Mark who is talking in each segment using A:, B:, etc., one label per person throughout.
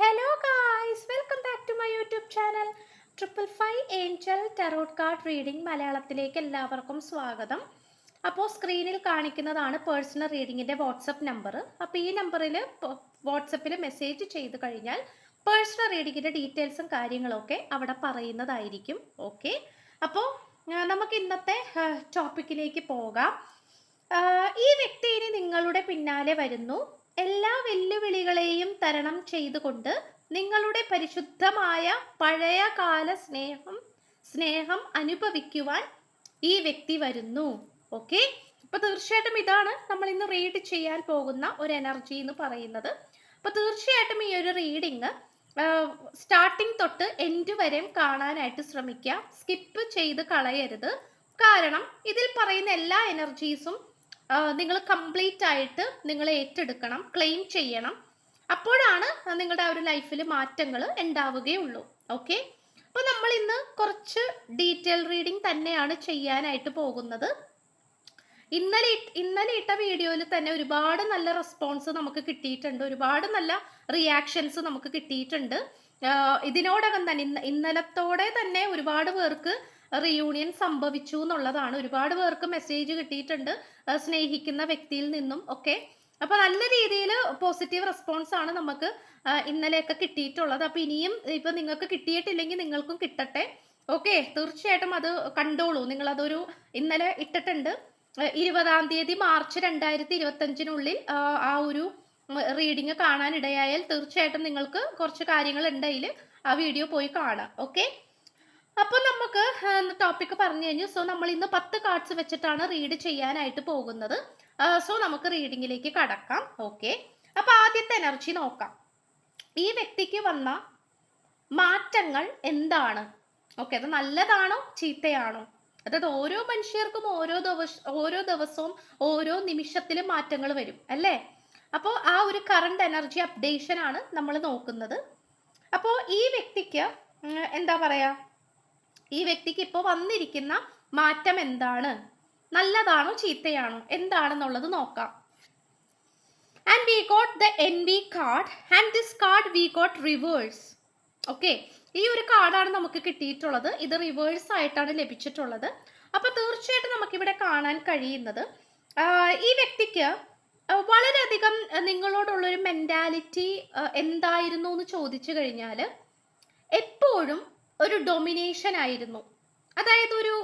A: Hello guys welcome back to my YouTube channel triple five angel tarot card reading മലയാളത്തിലേക്ക് എല്ലാവർക്കും സ്വാഗതം. അപ്പോൾ സ്ക്രീനിൽ കാണിക്കുന്നതാണ് പേഴ്സണൽ റീഡിങ്ങിന്റെ വാട്സപ്പ് നമ്പർ അപ്പോൾ ഈ നമ്പറിൽ വാട്സപ്പിൽ മെസ്സേജ് ചെയ്ത് കഴിഞ്ഞാൽ പേഴ്സണൽ റീഡിങ്ങിന്റെ ഡീറ്റെയിൽസും കാര്യങ്ങളൊക്കെ അവിടെ പറയുന്നതായിരിക്കും. ഓക്കെ അപ്പോൾ നമുക്ക് ഇന്നത്തെ ടോപ്പിക്കിലേക്ക് പോകാം. ഈ വ്യക്തി ഇനി നിങ്ങളുടെ പിന്നാലെ വരുന്നു. എല്ലാ വെല്ലുവിളികളെയും തരണം ചെയ്തുകൊണ്ട് നിങ്ങളുടെ പരിശുദ്ധമായ പഴയ കാല സ്നേഹം സ്നേഹം അനുഭവിക്കുവാൻ ഈ വ്യക്തി വരുന്നു. ഓക്കെ അപ്പൊ തീർച്ചയായിട്ടും ഇതാണ് നമ്മൾ ഇന്ന് റീഡ് ചെയ്യാൻ പോകുന്ന ഒരു എനർജി എന്ന് പറയുന്നത്. അപ്പൊ തീർച്ചയായിട്ടും ഈ ഒരു റീഡിങ് സ്റ്റാർട്ടിങ് തൊട്ട് എൻഡ് വരെയും കാണാനായിട്ട് ശ്രമിക്കുക സ്കിപ്പ് ചെയ്ത് കളയരുത്. കാരണം ഇതിൽ പറയുന്ന എല്ലാ എനർജീസും നിങ്ങൾ കംപ്ലീറ്റ് ആയിട്ട് നിങ്ങൾ ഏറ്റെടുക്കണം ക്ലെയിം ചെയ്യണം. അപ്പോഴാണ് നിങ്ങളുടെ ആ ഒരു ലൈഫിൽ മാറ്റങ്ങൾ ഉണ്ടാവുകയുള്ളൂ. ഓക്കെ അപ്പോൾ നമ്മൾ ഇന്ന് കുറച്ച് ഡീറ്റെയിൽ റീഡിംഗ് തന്നെയാണ് ചെയ്യാനായിട്ട് പോകുന്നത്. ഇന്നലെ ഇന്നലെ ഇട്ട വീഡിയോയിൽ തന്നെ ഒരുപാട് നല്ല റെസ്പോൺസ് നമുക്ക് കിട്ടിയിട്ടുണ്ട്. ഒരുപാട് നല്ല റിയാക്ഷൻസ് നമുക്ക് കിട്ടിയിട്ടുണ്ട്. ഇതിനോടകം തന്നെ ഇന്ന ഇന്നലത്തോടെ തന്നെ ഒരുപാട് പേർക്ക് റിയൂണിയൻ സംഭവിച്ചു എന്നുള്ളതാണ്. ഒരുപാട് പേർക്ക് മെസ്സേജ് കിട്ടിയിട്ടുണ്ട്. സ്നേഹിക്കുന്ന വ്യക്തിയിൽ നിന്നും ഒക്കെ. അപ്പൊ നല്ല രീതിയിൽ പോസിറ്റീവ് റെസ്പോൺസ് ആണ് നമുക്ക് ഇന്നലെയൊക്കെ കിട്ടിയിട്ടുള്ളത്. അപ്പൊ ഇനിയും ഇപ്പൊ നിങ്ങൾക്ക് കിട്ടിയിട്ടില്ലെങ്കിൽ നിങ്ങൾക്കും കിട്ടട്ടെ. ഓക്കെ? തീർച്ചയായിട്ടും അത് കണ്ടോളൂ. നിങ്ങൾ അതൊരു ഇന്നലെ ഇട്ടിട്ടുണ്ട്. ഇരുപതാം തീയതി മാർച്ച് രണ്ടായിരത്തി ഇരുപത്തി അഞ്ചിനുള്ളിൽ ആ ഒരു റീഡിങ് കാണാനിടയായാൽ തീർച്ചയായിട്ടും നിങ്ങൾക്ക് കുറച്ച് കാര്യങ്ങൾ ഉണ്ടെങ്കിൽ ആ വീഡിയോ പോയി കാണാം. ഓക്കെ? അപ്പൊ നമുക്ക് ടോപ്പിക് പറഞ്ഞു കഴിഞ്ഞു. സോ നമ്മൾ ഇന്ന് പത്ത് കാർഡ്സ് വെച്ചിട്ടാണ് റീഡ് ചെയ്യാനായിട്ട് പോകുന്നത്. സോ നമുക്ക് റീഡിങ്ങിലേക്ക് കടക്കാം. ഓക്കെ അപ്പൊ ആദ്യത്തെ എനർജി നോക്കാം. ഈ വ്യക്തിക്ക് വന്ന മാറ്റങ്ങൾ എന്താണ്? ഓക്കെ അത് നല്ലതാണോ ചീത്തയാണോ? അതായത് ഓരോ മനുഷ്യർക്കും ഓരോ ദിവസ ഓരോ ദിവസവും ഓരോ നിമിഷത്തിലും മാറ്റങ്ങൾ വരും അല്ലേ? അപ്പോൾ ആ ഒരു കറണ്ട് എനർജി അപ്ഡേഷൻ ആണ് നമ്മൾ നോക്കുന്നത്. അപ്പോൾ ഈ വ്യക്തിക്ക് എന്താ പറയാ? ഈ വ്യക്തിക്ക് ഇപ്പോൾ വന്നിരിക്കുന്ന മാറ്റം എന്താണ്? നല്ലതാണോ ചീത്തയാണോ? എന്താണെന്നുള്ളത് നോക്കാം. And we got the N V card and this card we got reverse okay ഈ ഒരു കാർഡാണ് നമുക്ക് കിട്ടിയിട്ടുള്ളത്. ഇത് റിവേഴ്സ് ആയിട്ടാണ് ലഭിച്ചിട്ടുള്ളത്. അപ്പൊ തീർച്ചയായിട്ടും നമുക്കിവിടെ കാണാൻ കഴിയുന്നത് ഈ വ്യക്തിക്ക് വളരെയധികം നിങ്ങളോടുള്ള നിങ്ങളോടുള്ളൊരു മെന്റാലിറ്റി എന്തായിരുന്നു എന്ന് ചോദിച്ചു കഴിഞ്ഞാൽ എപ്പോഴും ഒരു ഡൊമിനേഷൻ ആയിരുന്നു. അതായത് ഒരു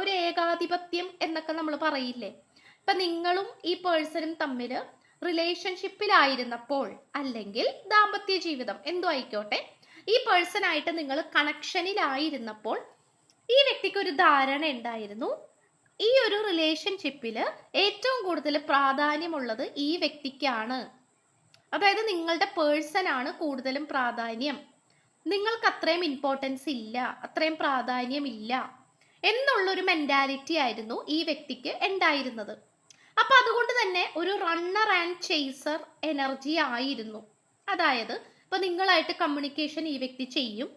A: ഒരു ഏകാധിപത്യം എന്നൊക്കെ നമ്മൾ പറയില്ലേ? ഇപ്പൊ നിങ്ങളും ഈ പേഴ്സണും തമ്മിൽ റിലേഷൻഷിപ്പിലായിരുന്നപ്പോൾ അല്ലെങ്കിൽ ദാമ്പത്യ ജീവിതം എന്തോ ആയിക്കോട്ടെ ഈ പേഴ്സണായിട്ട് നിങ്ങൾ കണക്ഷനിലായിരുന്നപ്പോൾ ഈ വ്യക്തിക്ക് ഒരു ധാരണ ഉണ്ടായിരുന്നു. ഈ ഒരു റിലേഷൻഷിപ്പിൽ ഏറ്റവും കൂടുതൽ പ്രാധാന്യമുള്ളത് ഈ വ്യക്തിക്കാണ്. അതായത് നിങ്ങളുടെ പേഴ്സൺ ആണ് കൂടുതലും പ്രാധാന്യം. നിങ്ങൾക്ക് അത്രയും ഇമ്പോർട്ടൻസ് ഇല്ല അത്രയും പ്രാധാന്യം ഇല്ല എന്നുള്ളൊരു മെന്റാലിറ്റി ആയിരുന്നു ഈ വ്യക്തിക്ക് ഉണ്ടായിരുന്നത്. അപ്പൊ അതുകൊണ്ട് തന്നെ ഒരു റണ്ണർ ആൻഡ് ചേസർ എനർജി ആയിരുന്നു. അതായത് ഇപ്പൊ നിങ്ങളായിട്ട് കമ്മ്യൂണിക്കേഷൻ ഈ വ്യക്തി ചെയ്യും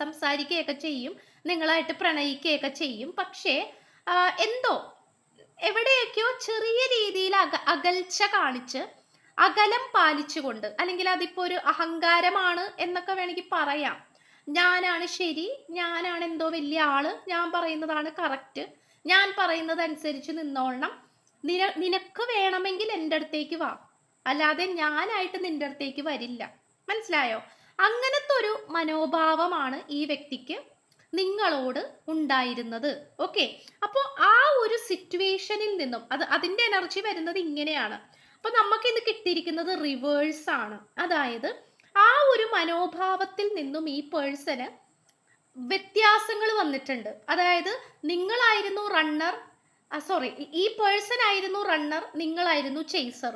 A: സംസാരിക്കുകയൊക്കെ ചെയ്യും നിങ്ങളായിട്ട് പ്രണയിക്കുകയൊക്കെ ചെയ്യും. പക്ഷേ എന്തോ എവിടെയൊക്കെയോ ചെറിയ രീതിയിൽ അക അകൽച്ച കാണിച്ച് അകലം പാലിച്ചുകൊണ്ട് അല്ലെങ്കിൽ അതിപ്പോ ഒരു അഹങ്കാരമാണ് എന്നൊക്കെ വേണമെങ്കിൽ പറയാം. ഞാനാണ് ശരി ഞാനാണ് എന്തോ വലിയ ആൾ ഞാൻ പറയുന്നതാണ് കറക്റ്റ് ഞാൻ പറയുന്നത് അനുസരിച്ച് നിന്നോളണം. നിന നിനക്ക് വേണമെങ്കിൽ എന്റെ അടുത്തേക്ക് വാ. അല്ലാതെ ഞാനായിട്ട് നിന്റെ അടുത്തേക്ക് വരില്ല. മനസ്സിലായോ? അങ്ങനത്തെ ഒരു മനോഭാവമാണ് ഈ വ്യക്തിക്ക് നിങ്ങളോട് ഉണ്ടായിരുന്നത്. ഓക്കെ അപ്പോ ആ ഒരു സിറ്റുവേഷനിൽ നിന്നും അത് അതിന്റെ എനർജി വരുന്നത് ഇങ്ങനെയാണ്. അപ്പൊ നമുക്ക് ഇന്ന് കിട്ടിയിരിക്കുന്നത് റിവേഴ്സ് ആണ്. അതായത് ആ ഒരു മനോഭാവത്തിൽ നിന്നും ഈ പേഴ്സന് വ്യത്യാസങ്ങൾ വന്നിട്ടുണ്ട്. അതായത് നിങ്ങളായിരുന്നു റണ്ണർ സോറി ഈ പേഴ്സൺ ആയിരുന്നു റണ്ണർ നിങ്ങളായിരുന്നു ചേസർ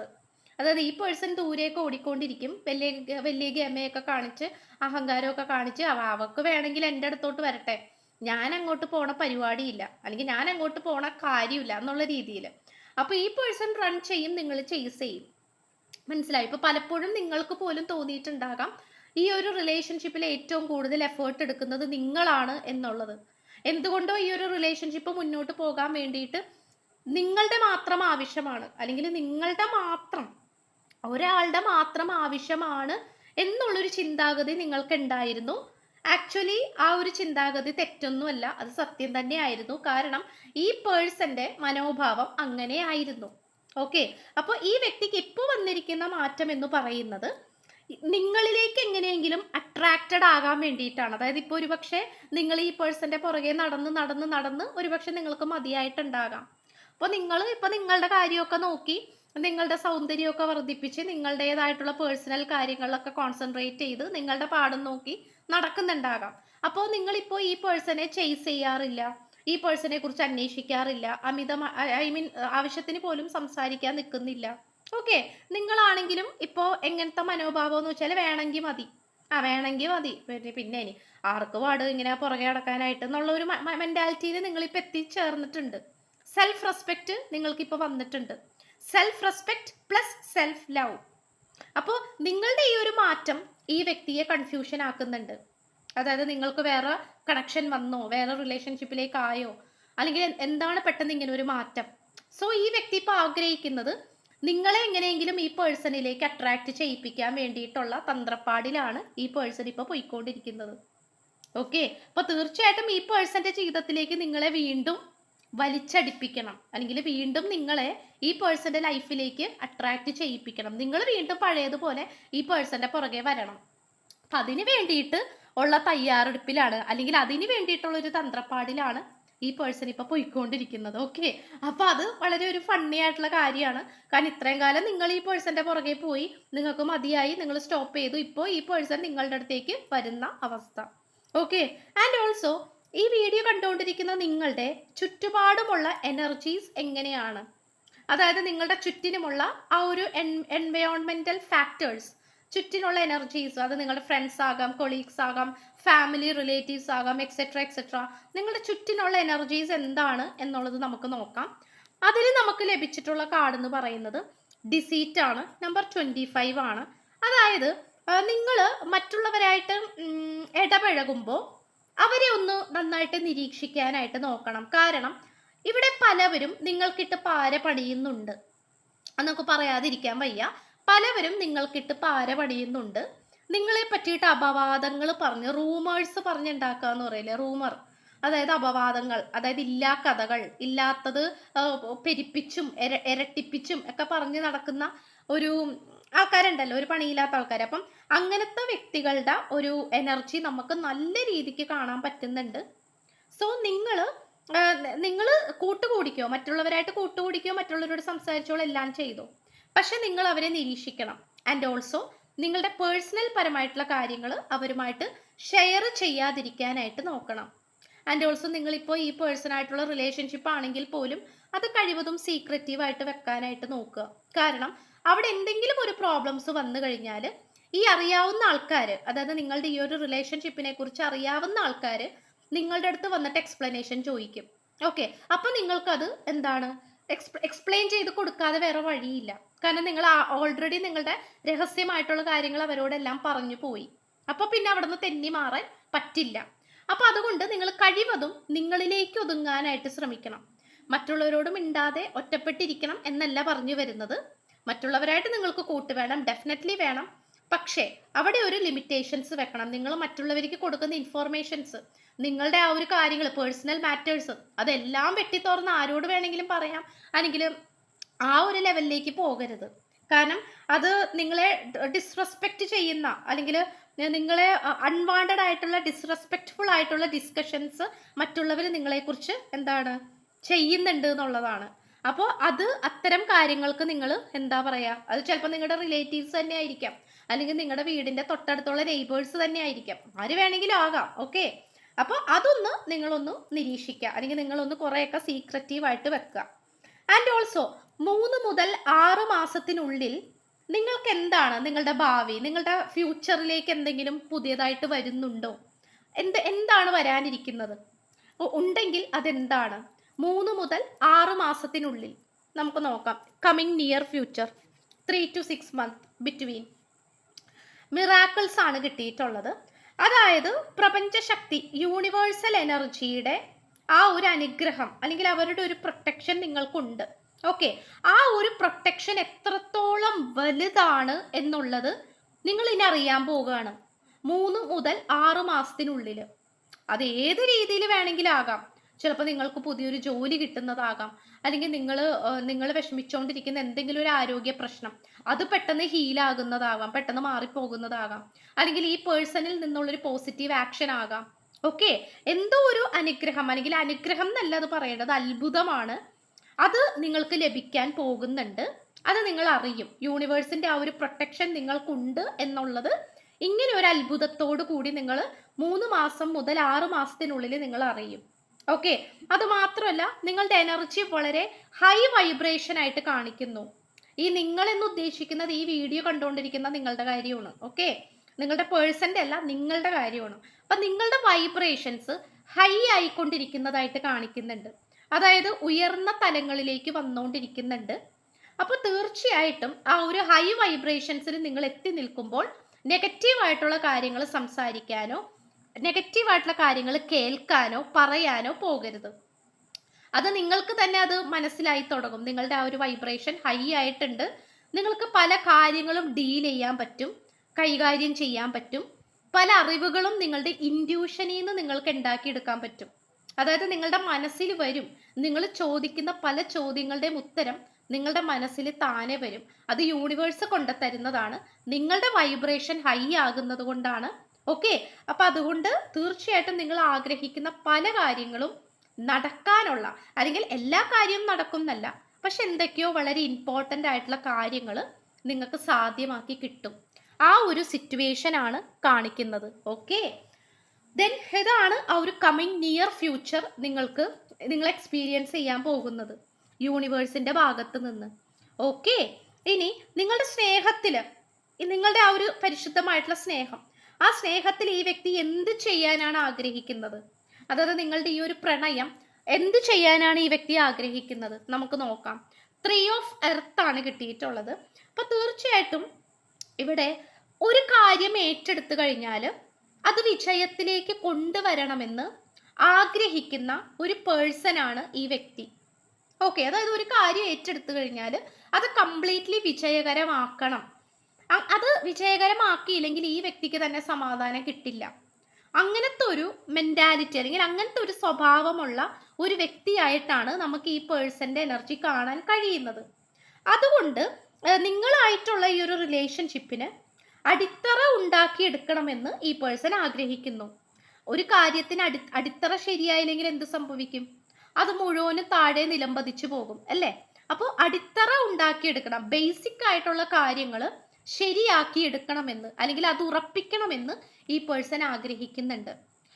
A: അതായത് ഈ പേഴ്സൺ ദൂരെയൊക്കെ ഓടിക്കൊണ്ടിരിക്കും. വലിയ വലിയ ഗമയൊക്കെ കാണിച്ച് അഹങ്കാരമൊക്കെ കാണിച്ച് അവ അവക്ക് വേണമെങ്കിൽ എന്റെ അടുത്തോട്ട് വരട്ടെ. ഞാൻ അങ്ങോട്ട് പോണ പരിപാടിയില്ല. അല്ലെങ്കിൽ ഞാൻ അങ്ങോട്ട് പോണ കാര്യമില്ല എന്നുള്ള രീതിയിൽ അപ്പൊ ഈ പേഴ്സൺ റൺ ചെയ്യും നിങ്ങൾ ചേസ് ചെയ്യും. മനസ്സിലായി? ഇപ്പൊ പലപ്പോഴും നിങ്ങൾക്ക് പോലും തോന്നിയിട്ടുണ്ടാകാം ഈ ഒരു റിലേഷൻഷിപ്പിൽ ഏറ്റവും കൂടുതൽ എഫേർട്ട് എടുക്കുന്നത് നിങ്ങളാണ് എന്നുള്ളത്. എന്തുകൊണ്ടോ ഈ ഒരു റിലേഷൻഷിപ്പ് മുന്നോട്ട് പോകാൻ വേണ്ടിയിട്ട് നിങ്ങളുടെ മാത്രം ആവശ്യമാണ്. അല്ലെങ്കിൽ നിങ്ങളുടെ മാത്രം ഒരാളുടെ മാത്രം ആവശ്യമാണ് എന്നുള്ളൊരു ചിന്താഗതി നിങ്ങൾക്ക് ഉണ്ടായിരുന്നു ആക്ച്വലി ആ ഒരു ചിന്താഗതി തെറ്റൊന്നുമല്ല. അത് സത്യം തന്നെയായിരുന്നു. കാരണം ഈ പേഴ്സന്റെ മനോഭാവം അങ്ങനെ ആയിരുന്നു ഓക്കെ അപ്പോൾ ഈ വ്യക്തിക്ക് ഇപ്പോൾ വന്നിരിക്കുന്ന മാറ്റം എന്ന് പറയുന്നത് നിങ്ങളിലേക്ക് എങ്ങനെയെങ്കിലും അട്രാക്റ്റഡ് ആകാൻ വേണ്ടിയിട്ടാണ്. അതായത് ഇപ്പോൾ ഒരുപക്ഷെ നിങ്ങൾ ഈ പേഴ്സന്റെ പുറകെ നടന്ന് നടന്ന് നടന്ന് ഒരുപക്ഷെ നിങ്ങൾക്ക് മതിയായിട്ടുണ്ടാകാം. അപ്പോൾ നിങ്ങൾ ഇപ്പോൾ നിങ്ങളുടെ കാര്യമൊക്കെ നോക്കി നിങ്ങളുടെ സൗന്ദര്യമൊക്കെ വർദ്ധിപ്പിച്ച് നിങ്ങളുടേതായിട്ടുള്ള പേഴ്സണൽ കാര്യങ്ങളിലൊക്കെ കോൺസെൻട്രേറ്റ് ചെയ്ത് നിങ്ങളുടെ പാഠം നോക്കി നടക്കുന്നുണ്ടാകാം. അപ്പോൾ നിങ്ങളിപ്പോൾ ഈ പേഴ്സണെ ചേസ് ചെയ്യാറില്ല. ഈ പേഴ്സണെ കുറിച്ച് അന്വേഷിക്കാറില്ല. അമിത ഐ മീൻ ആവശ്യത്തിന് പോലും സംസാരിക്കാൻ നിൽക്കുന്നില്ല. ഓക്കെ നിങ്ങളാണെങ്കിലും ഇപ്പോൾ എങ്ങനത്തെ മനോഭാവം എന്ന് വെച്ചാൽ വേണമെങ്കിൽ മതി. ആ വേണമെങ്കിൽ മതി. പിന്നെ പിന്നെ ഇനി ആർക്ക് പാട് ഇങ്ങനെ പുറകെ അടക്കാനായിട്ട് എന്നുള്ള ഒരു മെന്റാലിറ്റിയിൽ നിങ്ങളിപ്പോൾ എത്തിച്ചേർന്നിട്ടുണ്ട്. സെൽഫ് റെസ്പെക്റ്റ് നിങ്ങൾക്കിപ്പോൾ വന്നിട്ടുണ്ട്. Self respect plus self love അപ്പോൾ നിങ്ങളുടെ ഈ ഒരു മാറ്റം ഈ വ്യക്തിയെ കൺഫ്യൂഷൻ ആക്കുന്നുണ്ട്. അതായത് നിങ്ങൾക്ക് വേറെ കണക്ഷൻ വന്നോ വേറെ റിലേഷൻഷിപ്പിലേക്ക് ആയോ അല്ലെങ്കിൽ എന്താണ് പെട്ടെന്ന് ഇങ്ങനെ ഒരു മാറ്റം? സോ ഈ വ്യക്തി ഇപ്പോൾ ആഗ്രഹിക്കുന്നത് നിങ്ങളെ എങ്ങനെയെങ്കിലും ഈ പേഴ്സണിലേക്ക് അട്രാക്ട് ചെയ്യിപ്പിക്കാൻ വേണ്ടിയിട്ടുള്ള തന്ത്രപ്പാടിലാണ് ഈ പേഴ്സൺ ഇപ്പോൾ പോയിക്കൊണ്ടിരിക്കുന്നത്. ഓക്കെ അപ്പോൾ തീർച്ചയായിട്ടും ഈ പേഴ്സന്റെ ജീവിതത്തിലേക്ക് നിങ്ങളെ വീണ്ടും വലിച്ചടിപ്പിക്കണം. അല്ലെങ്കിൽ വീണ്ടും നിങ്ങളെ ഈ പേഴ്സന്റെ ലൈഫിലേക്ക് അട്രാക്റ്റ് ചെയ്യിപ്പിക്കണം. നിങ്ങൾ വീണ്ടും പഴയതുപോലെ ഈ പേഴ്സന്റെ പുറകെ വരണം. അപ്പം അതിന് വേണ്ടിയിട്ട് ഉള്ള തയ്യാറെടുപ്പിലാണ്. അല്ലെങ്കിൽ അതിന് വേണ്ടിയിട്ടുള്ള ഒരു തന്ത്രപ്പാടിലാണ് ഈ പേഴ്സൺ ഇപ്പൊ പോയിക്കൊണ്ടിരിക്കുന്നത്. ഓക്കെ അപ്പൊ അത് വളരെ ഒരു ഫണ്ണി ആയിട്ടുള്ള കാര്യമാണ്. കാരണം ഇത്രയും കാലം നിങ്ങൾ ഈ പേഴ്സന്റെ പുറകെ പോയി നിങ്ങൾക്ക് മതിയായി. നിങ്ങൾ സ്റ്റോപ്പ് ചെയ്തു. ഇപ്പോൾ ഈ പേഴ്സൺ നിങ്ങളുടെ അടുത്തേക്ക് വരുന്ന അവസ്ഥ. ഓക്കെ ആൻഡ് ഓൾസോ ഈ വീഡിയോ കണ്ടുകൊണ്ടിരിക്കുന്ന നിങ്ങളുടെ ചുറ്റുപാടുമുള്ള എനർജീസ് എങ്ങനെയാണ്? അതായത് നിങ്ങളുടെ ചുറ്റിനുമുള്ള ആ ഒരു എൻവയോൺമെന്റൽ ഫാക്ടേഴ്സ് ചുറ്റിനുള്ള എനർജീസ് അത് നിങ്ങളുടെ ഫ്രണ്ട്സ് ആകാം കൊളീഗ്സ് ആകാം ഫാമിലി റിലേറ്റീവ്സ് ആകാം എക്സെട്ര എക്സെട്ര നിങ്ങളുടെ ചുറ്റിനുള്ള എനർജീസ് എന്താണ് എന്നുള്ളത് നമുക്ക് നോക്കാം. അതിൽ നമുക്ക് ലഭിച്ചിട്ടുള്ള കാർഡ് എന്ന് പറയുന്നത് ഡിസീറ്റ് ആണ് നമ്പർ ട്വന്റി ഫൈവ് ആണ്. അതായത് നിങ്ങൾ മറ്റുള്ളവരായിട്ട് ഇടപഴകുമ്പോൾ അവരെ ഒന്ന് നന്നായിട്ട് നിരീക്ഷിക്കാനായിട്ട് നോക്കണം. കാരണം ഇവിടെ പലവരും നിങ്ങൾക്കിട്ട് പാര പണിയുന്നുണ്ട്. എന്നൊക്കെ പറയാതിരിക്കാൻ വയ്യ. പലവരും നിങ്ങൾക്കിട്ട് പാര പണിയുന്നുണ്ട്. നിങ്ങളെ പറ്റിയിട്ട് അപവാദങ്ങൾ പറഞ്ഞ് റൂമേഴ്സ് പറഞ്ഞുണ്ടാക്കുക എന്ന് പറയില്ലേ? റൂമർ അതായത് അപവാദങ്ങൾ. അതായത് ഇല്ലാ കഥകൾ. ഇല്ലാത്തത് പെരിപ്പിച്ചും ഇര ഇരട്ടിപ്പിച്ചും ഒക്കെ പറഞ്ഞ് നടക്കുന്ന ഒരു ആൾക്കാരുണ്ടല്ലോ. ഒരു പണിയില്ലാത്ത ആൾക്കാർ അപ്പം അങ്ങനത്തെ വ്യക്തികളുടെ ഒരു എനർജി നമുക്ക് നല്ല രീതിക്ക് കാണാൻ പറ്റുന്നുണ്ട്. സോ നിങ്ങൾ നിങ്ങൾ കൂട്ടുകൂടിക്കോ? മറ്റുള്ളവരായിട്ട് കൂട്ടുകൂടിക്കോ? മറ്റുള്ളവരോട് സംസാരിച്ചോളൂ എല്ലാം ചെയ്തോ? പക്ഷെ നിങ്ങൾ അവരെ നിരീക്ഷിക്കണം. ആൻഡ് ഓൾസോ നിങ്ങളുടെ പേഴ്സണൽ പരമായിട്ടുള്ള കാര്യങ്ങൾ അവരുമായിട്ട് ഷെയർ ചെയ്യാതിരിക്കാനായിട്ട് നോക്കണം. ആൻഡ് ഓൾസോ നിങ്ങളിപ്പോൾ ഈ പേഴ്സണായിട്ടുള്ള റിലേഷൻഷിപ്പ് ആണെങ്കിൽ പോലും അത് കഴിവതും സീക്രറ്റീവായിട്ട് വെക്കാനായിട്ട് നോക്കുക. കാരണം അവിടെ എന്തെങ്കിലും ഒരു പ്രോബ്ലംസ് വന്നു കഴിഞ്ഞാൽ ഈ അറിയാവുന്ന ആൾക്കാർ അതായത് നിങ്ങളുടെ ഈ ഒരു റിലേഷൻഷിപ്പിനെ കുറിച്ച് അറിയാവുന്ന ആൾക്കാർ നിങ്ങളുടെ അടുത്ത് വന്നിട്ട് എക്സ്പ്ലനേഷൻ ചോദിക്കും. ഓക്കെ അപ്പം നിങ്ങൾക്കത് എന്താണ്? എക്സ്പ്ലെയിൻ ചെയ്ത് കൊടുക്കാതെ വേറെ വഴിയില്ല. കാരണം നിങ്ങൾ ഓൾറെഡി നിങ്ങളുടെ രഹസ്യമായിട്ടുള്ള കാര്യങ്ങൾ അവരോടെല്ലാം പറഞ്ഞു പോയി. അപ്പൊ പിന്നെ അവിടെ നിന്ന് തെന്നി മാറാൻ പറ്റില്ല. അപ്പൊ അതുകൊണ്ട് നിങ്ങൾ കഴിവതും നിങ്ങളിലേക്ക് ഒതുങ്ങാനായിട്ട് ശ്രമിക്കണം. മറ്റുള്ളവരോടും മിണ്ടാതെ ഒറ്റപ്പെട്ടിരിക്കണം എന്നല്ല പറഞ്ഞു വരുന്നത്. മറ്റുള്ളവരായിട്ട് നിങ്ങൾക്ക് കൂട്ട് വേണം ഡെഫിനറ്റ്ലി വേണം. പക്ഷേ അവിടെ ഒരു ലിമിറ്റേഷൻസ് വെക്കണം. നിങ്ങൾ മറ്റുള്ളവർക്ക് കൊടുക്കുന്ന ഇൻഫോർമേഷൻസ് നിങ്ങളുടെ ആ ഒരു കാര്യങ്ങൾ പേഴ്സണൽ മാറ്റേഴ്സ് അതെല്ലാം വെട്ടിത്തോർന്ന് ആരോട് വേണമെങ്കിലും പറയാം. അല്ലെങ്കിൽ ആ ഒരു ലെവലിലേക്ക് പോകരുത്. കാരണം അത് നിങ്ങളെ ഡിസ്റെസ്പെക്റ്റ് ചെയ്യുന്ന അല്ലെങ്കിൽ നിങ്ങളെ അൺവാണ്ടഡ് ആയിട്ടുള്ള ഡിസ്റെസ്പെക്റ്റ്ഫുൾ ആയിട്ടുള്ള ഡിസ്കഷൻസ് മറ്റുള്ളവർ നിങ്ങളെക്കുറിച്ച് എന്താണ് ചെയ്യുന്നുണ്ട് എന്നുള്ളതാണ്. അപ്പോൾ അത് അത്തരം കാര്യങ്ങൾക്ക് നിങ്ങൾ എന്താ പറയുക അത് ചിലപ്പോൾ നിങ്ങളുടെ റിലേറ്റീവ്സ് തന്നെ ആയിരിക്കാം അല്ലെങ്കിൽ നിങ്ങളുടെ വീടിന്റെ തൊട്ടടുത്തുള്ള നെയ്ബേഴ്സ് തന്നെ ആയിരിക്കാം ആര് വേണമെങ്കിലും ആകാം. ഓക്കെ അപ്പോൾ അതൊന്ന് നിങ്ങളൊന്ന് നിരീക്ഷിക്കുക അല്ലെങ്കിൽ നിങ്ങളൊന്ന് കുറേയൊക്കെ സീക്രറ്റീവായിട്ട് വെക്കുക ആൻഡ് ഓൾസോ മൂന്ന് മുതൽ ആറ് മാസത്തിനുള്ളിൽ നിങ്ങൾക്ക് എന്താണ് നിങ്ങളുടെ ഭാവി? നിങ്ങളുടെ ഫ്യൂച്ചറിലേക്ക് എന്തെങ്കിലും പുതിയതായിട്ട് വരുന്നുണ്ടോ? എന്ത് എന്താണ് വരാനിരിക്കുന്നത്? ഉണ്ടെങ്കിൽ അതെന്താണ്? മൂന്ന് മുതൽ ആറ് മാസത്തിനുള്ളിൽ നമുക്ക് നോക്കാം. Coming near future three two six month between miracles ആണ് കിട്ടിയിട്ടുള്ളത്. അതായത് പ്രപഞ്ചശക്തി യൂണിവേഴ്സൽ എനർജിയുടെ ആ ഒരു അനുഗ്രഹം അല്ലെങ്കിൽ അവരുടെ ഒരു പ്രൊട്ടക്ഷൻ നിങ്ങൾക്കുണ്ട്. ഓക്കെ ആ ഒരു പ്രൊട്ടക്ഷൻ എത്രത്തോളം വലുതാണ് എന്നുള്ളത് നിങ്ങൾ ഇനി അറിയാൻ പോവുകയാണ്. മൂന്ന് മുതൽ ആറ് മാസത്തിനുള്ളിൽ അത് ഏത് രീതിയിൽ വേണമെങ്കിലും ആകാം. ചിലപ്പോൾ നിങ്ങൾക്ക് പുതിയൊരു ജോലി കിട്ടുന്നതാകാം. അല്ലെങ്കിൽ നിങ്ങൾ നിങ്ങൾ വിഷമിച്ചുകൊണ്ടിരിക്കുന്ന എന്തെങ്കിലും ഒരു ആരോഗ്യ പ്രശ്നം. അത് പെട്ടെന്ന് ഹീലാകുന്നതാകാം പെട്ടെന്ന് മാറിപ്പോകുന്നതാകാം. അല്ലെങ്കിൽ ഈ പേഴ്സണിൽ നിന്നുള്ളൊരു പോസിറ്റീവ് ആക്ഷൻ ആകാം. ഓക്കെ എന്തോ ഒരു അനുഗ്രഹം അല്ലെങ്കിൽ അനുഗ്രഹം എന്നല്ല അത് പറയേണ്ടത് അത്ഭുതമാണ്. അത് നിങ്ങൾക്ക് ലഭിക്കാൻ പോകുന്നുണ്ട്. അത് നിങ്ങൾ അറിയും. യൂണിവേഴ്സിന്റെ ആ ഒരു പ്രൊട്ടക്ഷൻ നിങ്ങൾക്കുണ്ട് എന്നുള്ളത് ഇങ്ങനെ ഒരു അത്ഭുതത്തോടു കൂടി നിങ്ങൾ മൂന്ന് മാസം മുതൽ ആറ് മാസത്തിനുള്ളിൽ നിങ്ങൾ അറിയും ഓക്കെ അത് മാത്രമല്ല നിങ്ങളുടെ എനർജി വളരെ ഹൈ വൈബ്രേഷൻ ആയിട്ട് കാണിക്കുന്നു. ഈ നിങ്ങൾ എന്ന് ഉദ്ദേശിക്കുന്നത് ഈ വീഡിയോ കണ്ടുകൊണ്ടിരിക്കുന്ന നിങ്ങളുടെ കാര്യമാണ്. ഓക്കെ നിങ്ങളുടെ പേഴ്സന്റെ അല്ല നിങ്ങളുടെ കാര്യമാണ്. അപ്പൊ നിങ്ങളുടെ വൈബ്രേഷൻസ് ഹൈ ആയിക്കൊണ്ടിരിക്കുന്നതായിട്ട് കാണിക്കുന്നുണ്ട്. അതായത് ഉയർന്ന തലങ്ങളിലേക്ക് വന്നുകൊണ്ടിരിക്കുന്നുണ്ട്. അപ്പൊ തീർച്ചയായിട്ടും ആ ഒരു ഹൈ വൈബ്രേഷൻസിൽ നിങ്ങൾ എത്തി നിൽക്കുമ്പോൾ നെഗറ്റീവ് ആയിട്ടുള്ള കാര്യങ്ങൾ സംസാരിക്കാനോ നെഗറ്റീവ് ആയിട്ടുള്ള കാര്യങ്ങൾ കേൾക്കാനോ പറയാനോ പോകരുത്. അത് നിങ്ങൾക്ക് തന്നെ അത് മനസ്സിലായി തുടങ്ങും. നിങ്ങളുടെ ആ ഒരു വൈബ്രേഷൻ ഹൈ ആയിട്ടുണ്ട്. നിങ്ങൾക്ക് പല കാര്യങ്ങളും ഡീൽ ചെയ്യാൻ പറ്റും. കൈകാര്യം ചെയ്യാൻ പറ്റും. പല അറിവുകളും നിങ്ങളുടെ ഇൻഡ്യൂഷനിൽ നിന്ന് നിങ്ങൾക്ക് ഉണ്ടാക്കിയെടുക്കാൻ പറ്റും. അതായത് നിങ്ങളുടെ മനസ്സിൽ വരും. നിങ്ങൾ ചോദിക്കുന്ന പല ചോദ്യങ്ങളുടെയും ഉത്തരം നിങ്ങളുടെ മനസ്സിൽ താനെ വരും. അത് യൂണിവേഴ്സ് കൊണ്ടുതരുന്നതാണ്. നിങ്ങളുടെ വൈബ്രേഷൻ ഹൈ ആകുന്നത് കൊണ്ടാണ് ഓക്കെ അപ്പൊ അതുകൊണ്ട് തീർച്ചയായിട്ടും നിങ്ങൾ ആഗ്രഹിക്കുന്ന പല കാര്യങ്ങളും നടക്കാനുള്ള അല്ലെങ്കിൽ എല്ലാ കാര്യവും നടക്കും എന്നല്ല പക്ഷെ എന്തൊക്കെയോ വളരെ ഇമ്പോർട്ടന്റ് ആയിട്ടുള്ള കാര്യങ്ങൾ നിങ്ങൾക്ക് സാധ്യമാക്കി കിട്ടും. ആ ഒരു സിറ്റുവേഷൻ ആണ് കാണിക്കുന്നത്. ഓക്കെ ദെൻ ഇതാണ് ആ ഒരു കമ്മിങ് നിയർ ഫ്യൂച്ചർ നിങ്ങൾക്ക് നിങ്ങൾ എക്സ്പീരിയൻസ് ചെയ്യാൻ പോകുന്നത്. യൂണിവേഴ്സിന്റെ ഭാഗത്ത് നിന്ന്. ഓക്കെ ഇനി നിങ്ങളുടെ സ്നേഹത്തിൽ നിങ്ങളുടെ ആ ഒരു പരിശുദ്ധമായിട്ടുള്ള സ്നേഹം ആ സ്നേഹത്തിൽ ഈ വ്യക്തി എന്ത് ചെയ്യാനാണ് ആഗ്രഹിക്കുന്നത്? അതായത് നിങ്ങളുടെ ഈ ഒരു പ്രണയം എന്ത് ചെയ്യാനാണ് ഈ വ്യക്തി ആഗ്രഹിക്കുന്നത്? നമുക്ക് നോക്കാം. ത്രീ ഓഫ് എർത്ത് ആണ് കിട്ടിയിട്ടുള്ളത്. അപ്പൊ തീർച്ചയായിട്ടും ഇവിടെ ഒരു കാര്യം ഏറ്റെടുത്തു കഴിഞ്ഞാൽ അത് വിജയത്തിലേക്ക് കൊണ്ടുവരണമെന്ന് ആഗ്രഹിക്കുന്ന ഒരു പേഴ്സൺ ആണ് ഈ വ്യക്തി. ഓക്കെ അതായത് ഒരു കാര്യം ഏറ്റെടുത്തു കഴിഞ്ഞാൽ അത് കംപ്ലീറ്റ്ലി വിജയകരമാക്കണം. അത് വിജയകരമാക്കിയില്ലെങ്കിൽ ഈ വ്യക്തിക്ക് തന്നെ സമാധാനം കിട്ടില്ല. അങ്ങനത്തെ ഒരു മെന്റാലിറ്റി അല്ലെങ്കിൽ അങ്ങനത്തെ ഒരു സ്വഭാവമുള്ള ഒരു വ്യക്തിയായിട്ടാണ് നമുക്ക് ഈ പേഴ്സന്റെ എനർജി കാണാൻ കഴിയുന്നത്. അതുകൊണ്ട് നിങ്ങളായിട്ടുള്ള ഈ ഒരു റിലേഷൻഷിപ്പിന് അടിത്തറ ഉണ്ടാക്കിയെടുക്കണമെന്ന് ഈ പേഴ്സൺ ആഗ്രഹിക്കുന്നു. ഒരു കാര്യത്തിന് അടി അടിത്തറ ശരിയായില്ലെങ്കിൽ എന്ത് സംഭവിക്കും? അത് മുഴുവനും താഴെ നിലംപതിച്ചു പോകും അല്ലേ? അപ്പോൾ അടിത്തറ ഉണ്ടാക്കിയെടുക്കണം. ബേസിക് ആയിട്ടുള്ള കാര്യങ്ങൾ ശരിയാക്കി എടുക്കണമെന്ന് അല്ലെങ്കിൽ അത് ഉറപ്പിക്കണമെന്ന് ഈ പേഴ്സൺ ആഗ്രഹിക്കുന്നുണ്ട്.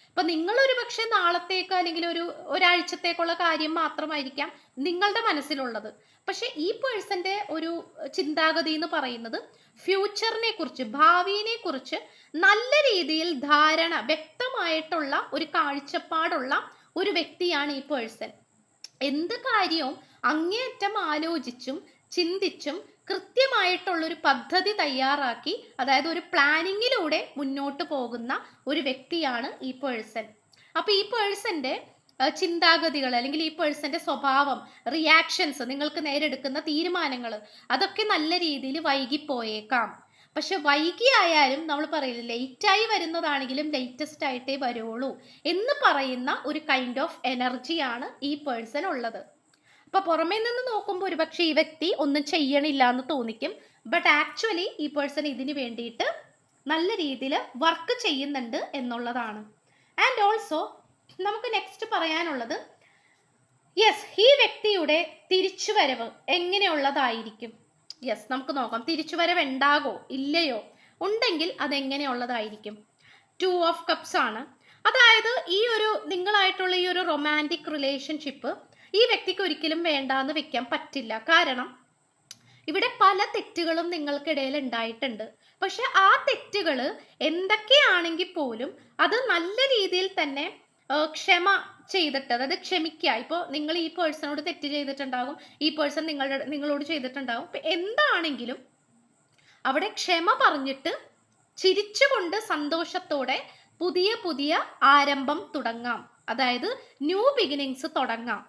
A: അപ്പൊ നിങ്ങളൊരു പക്ഷെ നാളത്തേക്ക് അല്ലെങ്കിൽ ഒരു ഒരാഴ്ചത്തേക്കുള്ള കാര്യം മാത്രമായിരിക്കാം നിങ്ങളുടെ മനസ്സിലുള്ളത്. പക്ഷെ ഈ പേഴ്സന്റെ ഒരു ചിന്താഗതി എന്ന് പറയുന്നത് ഫ്യൂച്ചറിനെ കുറിച്ച് ഭാവിയെ കുറിച്ച് നല്ല രീതിയിൽ ധാരണ വ്യക്തമായിട്ടുള്ള ഒരു കാഴ്ചപ്പാടുള്ള ഒരു വ്യക്തിയാണ് ഈ പേഴ്സൺ എന്ത് കാര്യവും അങ്ങേയറ്റം ആലോചിച്ചും ചിന്തിച്ചും കൃത്യമായിട്ടുള്ള ഒരു പദ്ധതി തയ്യാറാക്കി അതായത് ഒരു പ്ലാനിങ്ങിലൂടെ മുന്നോട്ട് പോകുന്ന ഒരു വ്യക്തിയാണ് ഈ പേഴ്സൺ. അപ്പോൾ ഈ പേഴ്സന്റെ ചിന്താഗതികൾ അല്ലെങ്കിൽ ഈ പേഴ്സന്റെ സ്വഭാവം റിയാക്ഷൻസ് നിങ്ങൾക്ക് നേരെടുക്കുന്ന തീരുമാനങ്ങൾ അതൊക്കെ നല്ല രീതിയിൽ വൈകിപ്പോയേക്കാം. പക്ഷെ വൈകിയായാലും നമ്മൾ പറയില്ല ലേറ്റായി വരുന്നതാണെങ്കിലും ലേറ്റസ്റ്റ് ആയിട്ടേ വരുള്ളൂ എന്ന് പറയുന്ന ഒരു കൈൻഡ് ഓഫ് എനർജിയാണ് ഈ പേഴ്സൺ ഉള്ളത്. അപ്പൊ പുറമേ നിന്ന് നോക്കുമ്പോൾ ഒരുപക്ഷെ ഈ വ്യക്തി ഒന്നും ചെയ്യണില്ല എന്ന് തോന്നിക്കും. ബട്ട് ആക്ച്വലി ഈ പേഴ്സൺ ഇതിന് വേണ്ടിയിട്ട് നല്ല രീതിയിൽ വർക്ക് ചെയ്യുന്നുണ്ട് എന്നുള്ളതാണ്. ആൻഡ് ഓൾസോ നമുക്ക് നെക്സ്റ്റ് പറയാനുള്ളത് യെസ് ഈ വ്യക്തിയുടെ തിരിച്ചുവരവ് എങ്ങനെയുള്ളതായിരിക്കും? യെസ് നമുക്ക് നോക്കാം. തിരിച്ചുവരവ് ഉണ്ടാകോ ഇല്ലയോ? ഉണ്ടെങ്കിൽ അതെങ്ങനെയുള്ളതായിരിക്കും? ടു ഓഫ് കപ്സ് ആണ്. അതായത് ഈ ഒരു നിങ്ങളായിട്ടുള്ള ഈ ഒരു റൊമാന്റിക് റിലേഷൻഷിപ്പ് ഈ വ്യക്തിക്ക് ഒരിക്കലും വേണ്ടാന്ന് വെക്കാൻ പറ്റില്ല. കാരണം ഇവിടെ പല തെറ്റുകളും നിങ്ങൾക്കിടയിൽ ഉണ്ടായിട്ടുണ്ട്. പക്ഷെ ആ തെറ്റുകൾ എന്തൊക്കെയാണെങ്കിൽ പോലും അത് നല്ല രീതിയിൽ തന്നെ ക്ഷമ ചെയ്തിട്ട് അതായത് ക്ഷമിക്കുക. ഇപ്പോൾ നിങ്ങൾ ഈ പേഴ്സണോട് തെറ്റ് ചെയ്തിട്ടുണ്ടാകും ഈ പേഴ്സൺ നിങ്ങളുടെ നിങ്ങളോട് ചെയ്തിട്ടുണ്ടാകും. എന്താണെങ്കിലും അവിടെ ക്ഷമ പറഞ്ഞിട്ട് ചിരിച്ചുകൊണ്ട് സന്തോഷത്തോടെ പുതിയ പുതിയ ആരംഭം തുടങ്ങാം. അതായത് ന്യൂ ബിഗിനിങ്സ് തുടങ്ങാം.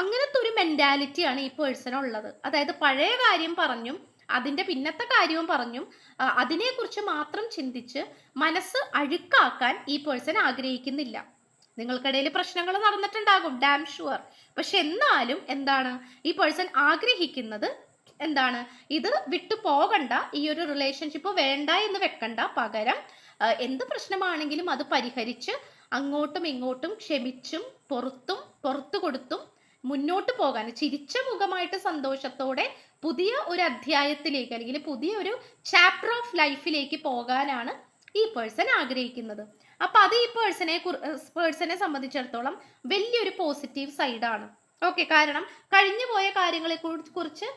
A: അങ്ങനത്തെ ഒരു മെന്റാലിറ്റിയാണ് ഈ പേഴ്സൺ ഉള്ളത്. അതായത് പഴയ കാര്യം പറഞ്ഞും അതിന്റെ പിന്നത്തെ കാര്യവും പറഞ്ഞും അതിനെക്കുറിച്ച് മാത്രം ചിന്തിച്ച് മനസ്സ് അഴുക്കാക്കാൻ ഈ പേഴ്സൺ ആഗ്രഹിക്കുന്നില്ല. നിങ്ങൾക്കിടയിൽ പ്രശ്നങ്ങൾ നടന്നിട്ടുണ്ടാകും ഡാം ഷുവർ പക്ഷെ എന്നാലും എന്താണ്? ഈ പേഴ്സൺ ആഗ്രഹിക്കുന്നത് എന്താണ്? ഇത് വിട്ടു പോകണ്ട ഈ ഒരു റിലേഷൻഷിപ്പ് വേണ്ട എന്ന് വെക്കണ്ട പകരം എന്ത് പ്രശ്നമാണെങ്കിലും അത് പരിഹരിച്ച് അങ്ങോട്ടും ഇങ്ങോട്ടും ക്ഷമിച്ചും പുറത്തും പുറത്തു കൊടുത്തും മുന്നോട്ട് പോകാൻ ചിരിച്ച മുഖമായിട്ട് സന്തോഷത്തോടെ പുതിയ ഒരു അധ്യായത്തിലേക്ക് അല്ലെങ്കിൽ പുതിയ ഒരു ചാപ്റ്റർ ഓഫ് ലൈഫിലേക്ക് പോകാനാണ് ഈ പേഴ്സൺ ആഗ്രഹിക്കുന്നത്. അപ്പൊ അത് ഈ പേഴ്സണെ പേഴ്സണെ സംബന്ധിച്ചിടത്തോളം വലിയൊരു പോസിറ്റീവ് സൈഡാണ് ഓക്കെ കാരണം കഴിഞ്ഞു പോയ കാര്യങ്ങളെ കുറിച്ച്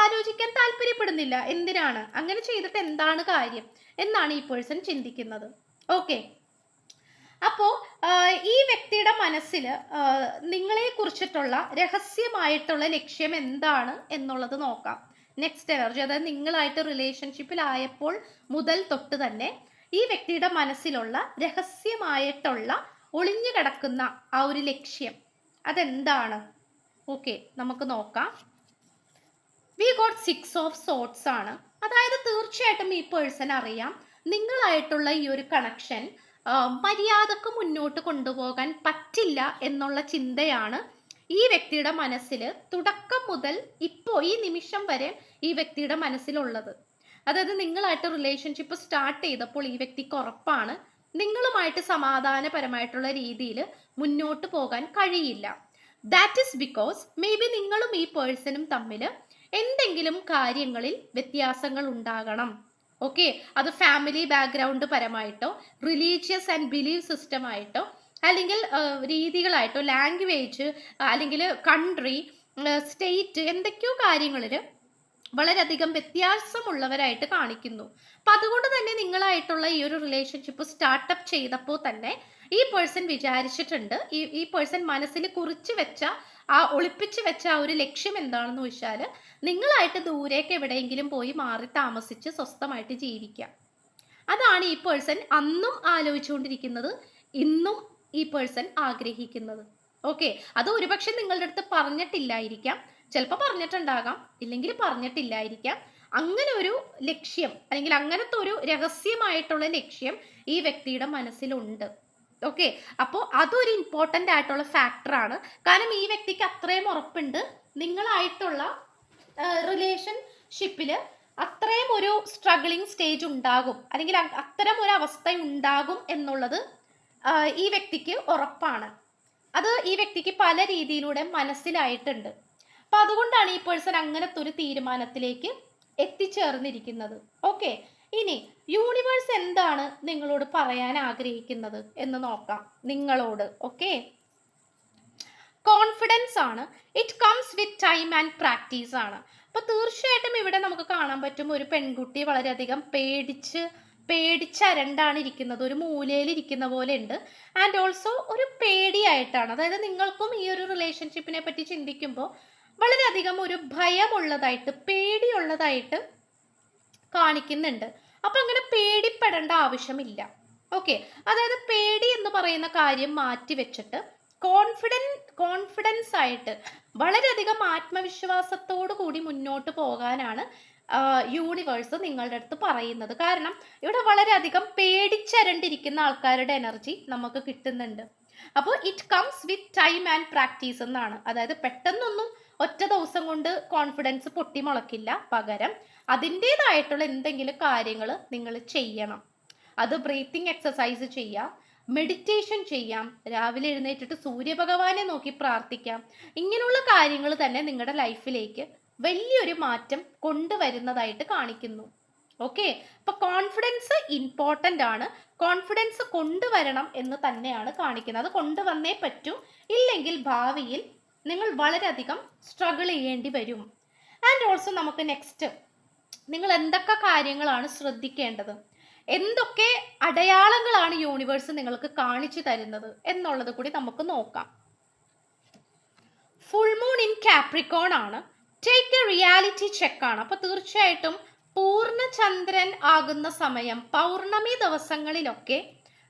A: ആലോചിക്കാൻ താല്പര്യപ്പെടുന്നില്ല. എന്തിനാണ്? അങ്ങനെ ചെയ്തിട്ട് എന്താണ് കാര്യം? എന്നാണ് ഈ പേഴ്സൺ ചിന്തിക്കുന്നത്. ഓക്കെ അപ്പോൾ ഈ വ്യക്തിയുടെ മനസ്സിൽ നിങ്ങളെ കുറിച്ചിട്ടുള്ള രഹസ്യമായിട്ടുള്ള ലക്ഷ്യം എന്താണ് എന്നുള്ളത് നോക്കാം. നെക്സ്റ്റ് എനർജി അതായത് നിങ്ങളായിട്ട് റിലേഷൻഷിപ്പിലായപ്പോൾ മുതൽ തൊട്ട് തന്നെ ഈ വ്യക്തിയുടെ മനസ്സിലുള്ള രഹസ്യമായിട്ടുള്ള ഒളിഞ്ഞു കിടക്കുന്ന ആ ഒരു ലക്ഷ്യം അതെന്താണ്? ഓക്കെ നമുക്ക് നോക്കാം. We got six of swords ആണ്. അതായത് തീർച്ചയായിട്ടും ഈ പേഴ്സൺ അറിയാം നിങ്ങളായിട്ടുള്ള ഈ ഒരു കണക്ഷൻ മര്യാദയ്ക്ക് മുന്നോട്ട് കൊണ്ടുപോകാൻ പറ്റില്ല എന്നുള്ള ചിന്തയാണ് ഈ വ്യക്തിയുടെ മനസ്സിൽ തുടക്കം മുതൽ ഇപ്പോൾ ഈ നിമിഷം വരെ ഈ വ്യക്തിയുടെ മനസ്സിലുള്ളത്. അതായത് നിങ്ങളായിട്ട് റിലേഷൻഷിപ്പ് സ്റ്റാർട്ട് ചെയ്തപ്പോൾ ഈ വ്യക്തിക്ക് ഉറപ്പാണ് നിങ്ങളുമായിട്ട് സമാധാനപരമായിട്ടുള്ള രീതിയിൽ മുന്നോട്ട് പോകാൻ കഴിയില്ല. That is because maybe നിങ്ങളും ഈ പേഴ്സണും തമ്മിൽ എന്തെങ്കിലും കാര്യങ്ങളിൽ വ്യത്യാസങ്ങൾ ഉണ്ടാകണം. ഓക്കെ അത് ഫാമിലി ബാക്ക്ഗ്രൗണ്ട് പരമായിട്ടോ റിലീജിയസ് ആൻഡ് ബിലീവ് സിസ്റ്റം ആയിട്ടോ അല്ലെങ്കിൽ രീതികളായിട്ടോ ലാംഗ്വേജ് അല്ലെങ്കിൽ കൺട്രി സ്റ്റേറ്റ് എന്തൊക്കെയോ കാര്യങ്ങളിൽ വളരെയധികം വ്യത്യാസമുള്ളവരായിട്ട് കാണിക്കുന്നു. അപ്പൊ അതുകൊണ്ട് തന്നെ നിങ്ങളായിട്ടുള്ള ഈ ഒരു റിലേഷൻഷിപ്പ് സ്റ്റാർട്ടപ്പ് ചെയ്തപ്പോൾ തന്നെ ഈ പേഴ്സൺ വിചാരിച്ചിട്ടുണ്ട് ഈ ഈ പേഴ്സൺ മനസ്സിൽ കുറിച്ച് വെച്ച ആ ഒളിപ്പിച്ച് വെച്ച ആ ഒരു ലക്ഷ്യം എന്താണെന്ന് വെച്ചാൽ നിങ്ങളായിട്ട് ദൂരേക്ക് എവിടെയെങ്കിലും പോയി മാറി താമസിച്ച് സ്വസ്ഥമായിട്ട് ജീവിക്കുക. അതാണ് ഈ പേഴ്സൺ അന്നും ആലോചിച്ചുകൊണ്ടിരിക്കുന്നത് ഇന്നും ഈ പേഴ്സൺ ആഗ്രഹിക്കുന്നത്. ഓക്കെ അത് ഒരുപക്ഷെ നിങ്ങളുടെ അടുത്ത് പറഞ്ഞിട്ടില്ലായിരിക്കാം. ചിലപ്പോൾ പറഞ്ഞിട്ടുണ്ടാകാം ഇല്ലെങ്കിൽ പറഞ്ഞിട്ടില്ലായിരിക്കാം. അങ്ങനെ ഒരു ലക്ഷ്യം അല്ലെങ്കിൽ അങ്ങനത്തെ ഒരു രഹസ്യമായിട്ടുള്ള ലക്ഷ്യം ഈ വ്യക്തിയുടെ മനസ്സിലുണ്ട്. ഓക്കെ അപ്പോൾ അതൊരു ഇമ്പോർട്ടന്റ് ആയിട്ടുള്ള ഫാക്ടറാണ് കാരണം ഈ വ്യക്തിക്ക് അത്രയും ഉറപ്പുണ്ട്. നിങ്ങളായിട്ടുള്ള റിലേഷൻഷിപ്പിൽ അത്രയും ഒരു സ്ട്രഗ്ലിംഗ് സ്റ്റേജ് ഉണ്ടാകും. അല്ലെങ്കിൽ അത്തരം ഒരു അവസ്ഥ ഉണ്ടാകും എന്നുള്ളത് ഈ വ്യക്തിക്ക് ഉറപ്പാണ്. അത് ഈ വ്യക്തിക്ക് പല രീതിയിലൂടെ മനസ്സിലായിട്ടുണ്ട്. അപ്പൊ അതുകൊണ്ടാണ് ഈ പേഴ്സൺ അങ്ങനത്തെ ഒരു തീരുമാനത്തിലേക്ക് എത്തിച്ചേർന്നിരിക്കുന്നത്. ഓക്കെ ഇനി യൂണിവേഴ്സ് എന്താണ് നിങ്ങളോട് പറയാൻ ആഗ്രഹിക്കുന്നത് എന്ന് നോക്കാം നിങ്ങളോട് ഓക്കെ കോൺഫിഡൻസ് ആണ്. It comes with time and practice ആണ്. അപ്പൊ തീർച്ചയായിട്ടും ഇവിടെ നമുക്ക് കാണാൻ പറ്റും ഒരു പെൺകുട്ടി വളരെയധികം പേടിച്ച് പേടിച്ചരണ്ടാണ് ഇരിക്കുന്നത്. ഒരു മൂലയിൽ ഇരിക്കുന്ന പോലെ ഉണ്ട്. ആൻഡ് ഓൾസോ ഒരു പേടിയായിട്ടാണ്. അതായത് നിങ്ങൾക്കും ഈ ഒരു റിലേഷൻഷിപ്പിനെ പറ്റി ചിന്തിക്കുമ്പോൾ വളരെയധികം ഒരു ഭയമുള്ളതായിട്ട് പേടിയുള്ളതായിട്ട് കാണിക്കുന്നുണ്ട്. അപ്പൊ അങ്ങനെ പേടിപ്പെടേണ്ട ആവശ്യമില്ല. ഓക്കെ അതായത് പേടി എന്ന് പറയുന്ന കാര്യം മാറ്റി വെച്ചിട്ട് കോൺഫിഡൻ കോൺഫിഡൻസ് ആയിട്ട് വളരെയധികം ആത്മവിശ്വാസത്തോടു കൂടി മുന്നോട്ട് പോകാനാണ് യൂണിവേഴ്സ് നിങ്ങളുടെ അടുത്ത് പറയുന്നത്. കാരണം ഇവിടെ വളരെയധികം പേടിച്ചരണ്ടിരിക്കുന്ന ആൾക്കാരുടെ എനർജി നമുക്ക് കിട്ടുന്നുണ്ട്. അപ്പോൾ it comes with time and practice എന്നാണ്. അതായത് പെട്ടെന്നൊന്നും ഒറ്റ ദിവസം കൊണ്ട് കോൺഫിഡൻസ് പൊട്ടിമുളക്കില്ല പകരം. അതിന്റെതായിട്ടുള്ള എന്തെങ്കിലും കാര്യങ്ങൾ നിങ്ങൾ ചെയ്യണം. അത് ബ്രീത്തിങ് എക്സസൈസ് ചെയ്യാം മെഡിറ്റേഷൻ ചെയ്യാം രാവിലെ എഴുന്നേറ്റിട്ട് സൂര്യഭഗവാനെ നോക്കി പ്രാർത്ഥിക്കാം. ഇങ്ങനെയുള്ള കാര്യങ്ങൾ തന്നെ നിങ്ങളുടെ ലൈഫിലേക്ക് വലിയൊരു മാറ്റം കൊണ്ടുവരുന്നതായിട്ട് കാണിക്കുന്നു. ഓക്കെ അപ്പൊ കോൺഫിഡൻസ് ഇമ്പോർട്ടന്റ് ആണ്. കോൺഫിഡൻസ് കൊണ്ടുവരണം എന്ന് തന്നെയാണ് കാണിക്കുന്നത്. അത് കൊണ്ടുവന്നേ പറ്റൂ. ഇല്ലെങ്കിൽ ഭാവിയിൽ നിങ്ങൾ വളരെയധികം സ്ട്രഗിൾ ചെയ്യേണ്ടി വരും. ആൻഡ് ഓൾസോ നമുക്ക് നെക്സ്റ്റ് നിങ്ങൾ എന്തൊക്കെ കാര്യങ്ങളാണ് ശ്രദ്ധിക്കേണ്ടത്? എന്തൊക്കെ അടയാളങ്ങളാണ് യൂണിവേഴ്സ് നിങ്ങൾക്ക് കാണിച്ചു തരുന്നത് എന്നുള്ളത് കൂടി നമുക്ക് നോക്കാം. ഫുൾ മൂൺ ഇൻ കാപ്രിക്കോൺ ആണ്. ടേക്ക് എ റിയാലിറ്റി ചെക്ക് ആണ്. അപ്പൊ തീർച്ചയായിട്ടും പൂർണചന്ദ്രൻ ആകുന്ന സമയം പൗർണമി ദിവസങ്ങളിലൊക്കെ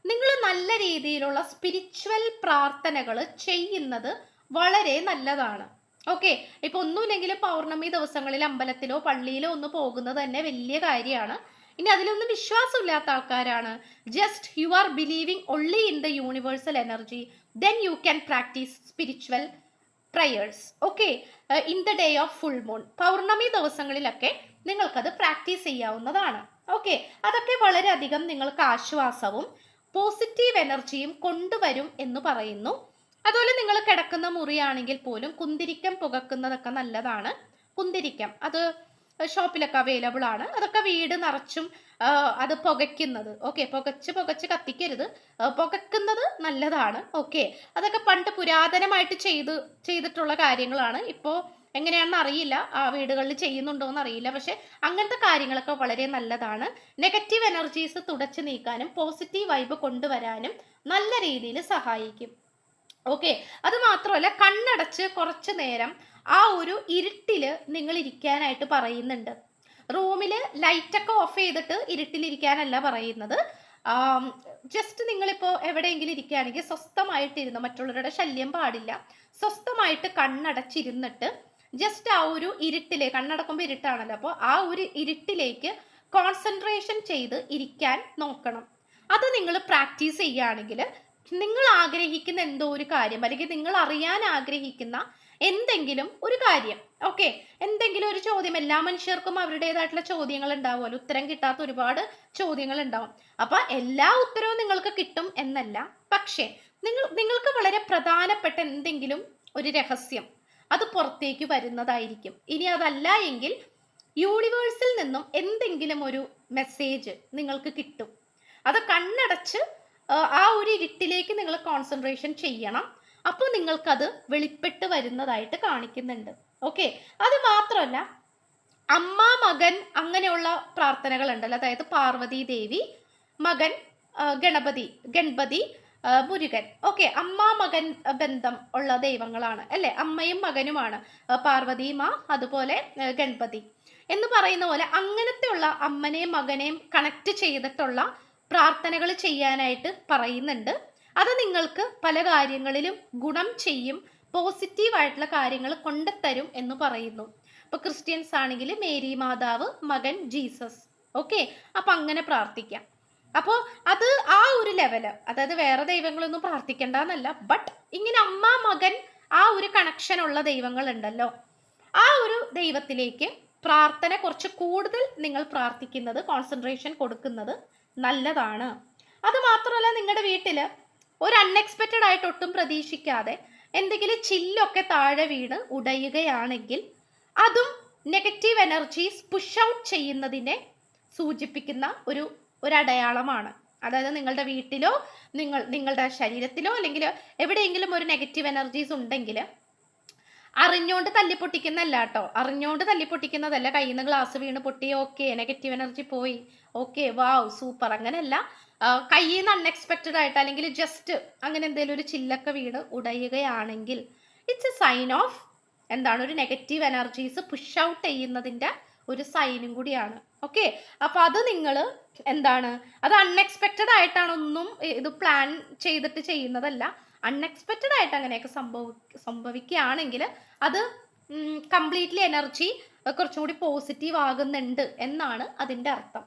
A: നിങ്ങൾ നല്ല രീതിയിലുള്ള സ്പിരിച്വൽ പ്രാർത്ഥനകൾ ചെയ്യുന്നത് വളരെ നല്ലതാണ്. ഓക്കെ ഇപ്പൊ ഒന്നുമില്ലെങ്കിലും പൗർണമി ദിവസങ്ങളിൽ അമ്പലത്തിലോ പള്ളിയിലോ ഒന്ന് പോകുന്നത് തന്നെ വലിയ കാര്യമാണ്. ഇനി അതിലൊന്നും വിശ്വാസമില്ലാത്ത ആൾക്കാരാണ്. Just you are believing only in the universal energy then you can practise spiritual prayers okay in the day of full moon പൗർണമി ദിവസങ്ങളിലൊക്കെ നിങ്ങൾക്കത് പ്രാക്ടീസ് ചെയ്യാവുന്നതാണ്. ഓക്കെ അതൊക്കെ വളരെയധികം നിങ്ങൾക്ക് ആശ്വാസവും പോസിറ്റീവ് എനർജിയും കൊണ്ടുവരും എന്ന് പറയുന്നു. അതുപോലെ നിങ്ങൾ കിടക്കുന്ന മുറിയാണെങ്കിൽ പോലും കുന്തിരിക്കം പുകക്കുന്നതൊക്കെ നല്ലതാണ്. കുന്തിരിക്കം അത് ഷോപ്പിലൊക്കെ അവൈലബിൾ ആണ്. അതൊക്കെ വീട് നിറച്ചും അത് പുകയ്ക്കുന്നത്. ഓക്കെ പുകച്ച് പുകച്ച് കത്തിക്കരുത്. പുകക്കുന്നത് നല്ലതാണ്. ഓക്കെ അതൊക്കെ പണ്ട് പുരാതനമായിട്ട് ചെയ്ത് ചെയ്തിട്ടുള്ള കാര്യങ്ങളാണ്. ഇപ്പോൾ എങ്ങനെയാണെന്ന് അറിയില്ല. ആ വീടുകളിൽ ചെയ്യുന്നുണ്ടോ എന്ന് അറിയില്ല. പക്ഷെ അങ്ങനത്തെ കാര്യങ്ങളൊക്കെ വളരെ നല്ലതാണ്. നെഗറ്റീവ് എനർജീസ് തുടച്ചു നീക്കാനും പോസിറ്റീവ് വൈബ് കൊണ്ടുവരാനും നല്ല രീതിയിൽ സഹായിക്കും. ഓക്കെ. അത് മാത്രമല്ല കണ്ണടച്ച് കുറച്ച് നേരം ആ ഒരു ഇരുട്ടിൽ നിങ്ങൾ ഇരിക്കാനായിട്ട് പറയുന്നുണ്ട്. റൂമിൽ ലൈറ്റൊക്കെ ഓഫ് ചെയ്തിട്ട് ഇരുട്ടിലിരിക്കാനല്ല പറയുന്നത്. ജസ്റ്റ് നിങ്ങളിപ്പോൾ എവിടെയെങ്കിലും ഇരിക്കുകയാണെങ്കിൽ സ്വസ്ഥമായിട്ടിരുന്ന് മറ്റുള്ളവരുടെ ശല്യം പാടില്ല. സ്വസ്ഥമായിട്ട് കണ്ണടച്ചിരുന്നിട്ട് ജസ്റ്റ് ആ ഒരു ഇരുട്ടിലെ കണ്ണടക്കുമ്പോൾ ഇരുട്ടാണല്ലോ അപ്പോൾ ആ ഒരു ഇരുട്ടിലേക്ക് കോൺസെൻട്രേഷൻ ചെയ്ത് ഇരിക്കാൻ നോക്കണം. അത് നിങ്ങൾ പ്രാക്ടീസ് ചെയ്യുകയാണെങ്കിൽ നിങ്ങൾ ആഗ്രഹിക്കുന്ന എന്തോ ഒരു കാര്യം അല്ലെങ്കിൽ നിങ്ങൾ അറിയാൻ ആഗ്രഹിക്കുന്ന എന്തെങ്കിലും ഒരു കാര്യം ഓക്കെ എന്തെങ്കിലും ഒരു ചോദ്യം എല്ലാ മനുഷ്യർക്കും അവരുടേതായിട്ടുള്ള ചോദ്യങ്ങൾ ഉണ്ടാവുമല്ലോ ഉത്തരം കിട്ടാത്ത ഒരുപാട് ചോദ്യങ്ങൾ ഉണ്ടാവും. അപ്പൊ എല്ലാ ഉത്തരവും നിങ്ങൾക്ക് കിട്ടും എന്നല്ല. പക്ഷേ നിങ്ങൾ നിങ്ങൾക്ക് വളരെ പ്രധാനപ്പെട്ട എന്തെങ്കിലും ഒരു രഹസ്യം അത് പുറത്തേക്ക് വരുന്നതായിരിക്കും. ഇനി അതല്ല എങ്കിൽ യൂണിവേഴ്സിൽ നിന്നും എന്തെങ്കിലും ഒരു മെസ്സേജ് നിങ്ങൾക്ക് കിട്ടും. അത് കണ്ണടച്ച് ആ, ഒരു ഇരുട്ടിലേക്ക് നിങ്ങൾ കോൺസെൻട്രേഷൻ ചെയ്യണം. അപ്പോൾ നിങ്ങൾക്കത് വെളിപ്പെട്ട് വരുന്നതായിട്ട് കാണിക്കുന്നുണ്ട്. ഓക്കെ അത് മാത്രമല്ല അമ്മ മകൻ അങ്ങനെയുള്ള പ്രാർത്ഥനകൾ ഉണ്ടല്ലോ അതായത് പാർവതി ദേവി മകൻ ഗണപതി ഗണപതി മുരുകൻ. ഓക്കെ അമ്മ മകൻ ബന്ധം ഉള്ള ദൈവങ്ങളാണ് അല്ലെ? അമ്മയും മകനുമാണ്. പാർവതി മാ അതുപോലെ ഗണപതി എന്ന് പറയുന്ന പോലെ അങ്ങനത്തെയുള്ള അമ്മനെയും മകനെയും കണക്ട് ചെയ്തിട്ടുള്ള പ്രാർത്ഥനകൾ ചെയ്യാനായിട്ട് പറയുന്നുണ്ട്. അത് നിങ്ങൾക്ക് പല കാര്യങ്ങളിലും ഗുണം ചെയ്യും പോസിറ്റീവായിട്ടുള്ള കാര്യങ്ങൾ കൊണ്ടുത്തരും എന്ന് പറയുന്നു. ഇപ്പൊ ക്രിസ്ത്യൻസ് ആണെങ്കിൽ മേരി മാതാവ് മകൻ ജീസസ്. ഓക്കെ? അപ്പൊ അങ്ങനെ പ്രാർത്ഥിക്കാം. അപ്പോൾ അത് ആ ഒരു ലെവൽ അതായത് വേറെ ദൈവങ്ങളൊന്നും പ്രാർത്ഥിക്കേണ്ട എന്നല്ല ബട്ട് ഇങ്ങനെ അമ്മ മകൻ ആ ഒരു കണക്ഷൻ ഉള്ള ദൈവങ്ങൾ ഉണ്ടല്ലോ ആ ഒരു ദൈവത്തിലേക്ക് പ്രാർത്ഥന കുറച്ച് കൂടുതൽ നിങ്ങൾ പ്രാർത്ഥിക്കുന്നത് കോൺസെൻട്രേഷൻ കൊടുക്കുന്നത് നല്ലതാണ്. അത് മാത്രമല്ല നിങ്ങളുടെ വീട്ടിൽ ഒരു അൺഎക്സ്പെക്റ്റഡ് ആയിട്ട് ഒട്ടും പ്രതീക്ഷിക്കാതെ എന്തെങ്കിലും ചില്ലൊക്കെ താഴെ വീണ് ഉടയുകയാണെങ്കിൽ അതും നെഗറ്റീവ് എനർജീസ് പുഷ് ഔട്ട് ചെയ്യുന്നതിനെ സൂചിപ്പിക്കുന്ന ഒരു ഒരു അടയാളമാണ് അതായത് നിങ്ങളുടെ വീട്ടിലോ നിങ്ങൾ നിങ്ങളുടെ ശരീരത്തിലോ അല്ലെങ്കിൽ എവിടെയെങ്കിലും ഒരു നെഗറ്റീവ് എനർജീസ് ഉണ്ടെങ്കിൽ അറിഞ്ഞോണ്ട് തല്ലിപ്പൊട്ടിക്കുന്നല്ല കേട്ടോ. അറിഞ്ഞോണ്ട് തല്ലിപ്പൊട്ടിക്കുന്നതല്ല കയ്യിൽ നിന്ന് ഗ്ലാസ് വീണ് പൊട്ടി ഓക്കെ നെഗറ്റീവ് എനർജി പോയി. ഓക്കെ വാവ് സൂപ്പർ അങ്ങനെയല്ല. കയ്യിൽ നിന്ന് അൺഎക്സ്പെക്റ്റഡ് ആയിട്ട് അല്ലെങ്കിൽ ജസ്റ്റ് അങ്ങനെ എന്തെങ്കിലും ഒരു ചില്ലൊക്കെ വീണ് ഉടയുകയാണെങ്കിൽ ഇറ്റ്സ് എ സൈൻ ഓഫ് എന്താണ്? ഒരു നെഗറ്റീവ് എനർജീസ് പുഷ് ഔട്ട് ചെയ്യുന്നതിന്റെ ഒരു സൈനും കൂടിയാണ്. ഓക്കെ അപ്പൊ അത് നിങ്ങൾ എന്താണ്? അത് അൺഎക്സ്പെക്റ്റഡ് ആയിട്ടാണ് ഒന്നും ഇത് പ്ലാൻ ചെയ്തിട്ട് ചെയ്യുന്നതല്ല. അൺഎക്സ്പെക്റ്റഡ് ആയിട്ട് അങ്ങനെയൊക്കെ സംഭവ സംഭവിക്കുകയാണെങ്കിൽ അത് കംപ്ലീറ്റ്ലി എനർജി കുറച്ചും കൂടി പോസിറ്റീവ് ആകുന്നുണ്ട് എന്നാണ് അതിന്റെ അർത്ഥം.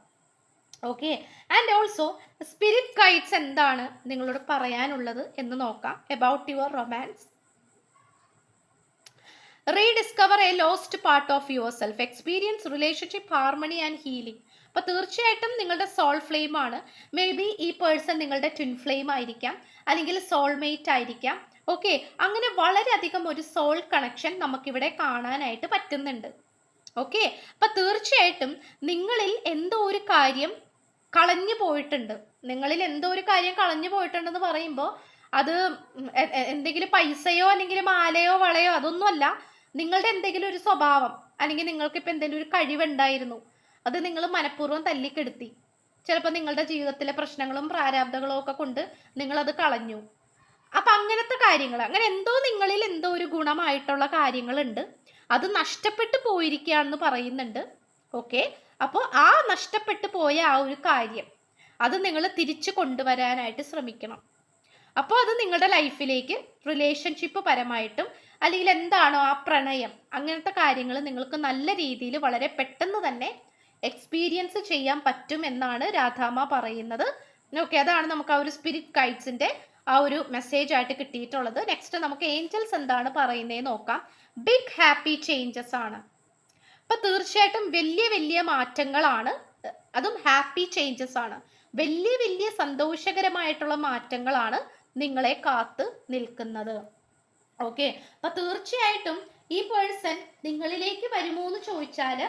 A: Okay and also spirit guides എന്താണ് നിങ്ങളോട് പറയാനുള്ളത് എന്ന് നോക്കാം. About your romance rediscover a lost part of yourself experience relationship harmony and healing അപ്പോൾ തീർച്ചയായിട്ടും നിങ്ങളുടെ സോൾ ഫ്ലെയിം ആണ്. മേ ബി ഈ പേഴ്സൺ നിങ്ങളുടെ ട്വിൻ ഫ്ലെയിം ആയിരിക്കാം അല്ലെങ്കിൽ സോൾമേറ്റ് ആയിരിക്കാം. ഓക്കെ അങ്ങനെ വളരെയധികം ഒരു സോൾ കണക്ഷൻ നമുക്കിവിടെ കാണാനായിട്ട് പറ്റുന്നുണ്ട്. ഓക്കെ അപ്പം തീർച്ചയായിട്ടും നിങ്ങളിൽ എന്തോ ഒരു കാര്യം കളഞ്ഞു പോയിട്ടുണ്ട്. നിങ്ങളിൽ എന്തോ ഒരു കാര്യം കളഞ്ഞു പോയിട്ടുണ്ടെന്ന് പറയുമ്പോൾ അത് എന്തെങ്കിലും പൈസയോ അല്ലെങ്കിൽ മാലയോ വളയോ അതൊന്നുമല്ല. നിങ്ങളുടെ എന്തെങ്കിലും ഒരു സ്വഭാവം അല്ലെങ്കിൽ നിങ്ങൾക്ക് എന്തെങ്കിലും ഒരു കഴിവുണ്ടായിരുന്നു. അത് നിങ്ങൾ മനഃപൂർവം തല്ലിക്കെടുത്തി. ചിലപ്പോൾ നിങ്ങളുടെ ജീവിതത്തിലെ പ്രശ്നങ്ങളും പ്രാരാബ്ദങ്ങളും ഒക്കെ കൊണ്ട് നിങ്ങളത് കളഞ്ഞു. അപ്പം അങ്ങനത്തെ കാര്യങ്ങൾ അങ്ങനെ എന്തോ നിങ്ങളിൽ എന്തോ ഒരു ഗുണമായിട്ടുള്ള കാര്യങ്ങളുണ്ട്. അത് നഷ്ടപ്പെട്ടു പോയിരിക്കുകയാണെന്ന് പറയുന്നുണ്ട്. ഓക്കെ? അപ്പോൾ ആ നഷ്ടപ്പെട്ടു പോയ ആ ഒരു കാര്യം അത് നിങ്ങൾ തിരിച്ചു കൊണ്ടുവരാനായിട്ട് ശ്രമിക്കണം. അപ്പോൾ അത് നിങ്ങളുടെ ലൈഫിലേക്ക് റിലേഷൻഷിപ്പ് പരമായിട്ടും അല്ലെങ്കിൽ എന്താണോ ആ പ്രണയം അങ്ങനത്തെ കാര്യങ്ങൾ നിങ്ങൾക്ക് നല്ല രീതിയിൽ വളരെ പെട്ടെന്ന് തന്നെ എക്സ്പീരിയൻസ് ചെയ്യാൻ പറ്റും എന്നാണ് രാധാമ പറയുന്നത്. ഓക്കെ അതാണ് നമുക്ക് ആ ഒരു സ്പിരിറ്റ് ഗൈഡ്സിന്റെ ആ ഒരു മെസ്സേജ് ആയിട്ട് കിട്ടിയിട്ടുള്ളത്. നെക്സ്റ്റ് നമുക്ക് ഏഞ്ചൽസ് എന്താണ് പറയുന്നത് നോക്കാം. ബിഗ് ഹാപ്പി ചേഞ്ചസ് ആണ്. അപ്പൊ തീർച്ചയായിട്ടും വലിയ വലിയ മാറ്റങ്ങളാണ്. അതും ഹാപ്പി ചേഞ്ചസ് ആണ്. വലിയ വലിയ സന്തോഷകരമായിട്ടുള്ള മാറ്റങ്ങളാണ് നിങ്ങളെ കാത്ത് നിൽക്കുന്നത്. ഓക്കെ അപ്പൊ തീർച്ചയായിട്ടും ഈ പേഴ്സൺ നിങ്ങളിലേക്ക് വരുമോ എന്ന് ചോദിച്ചാൽ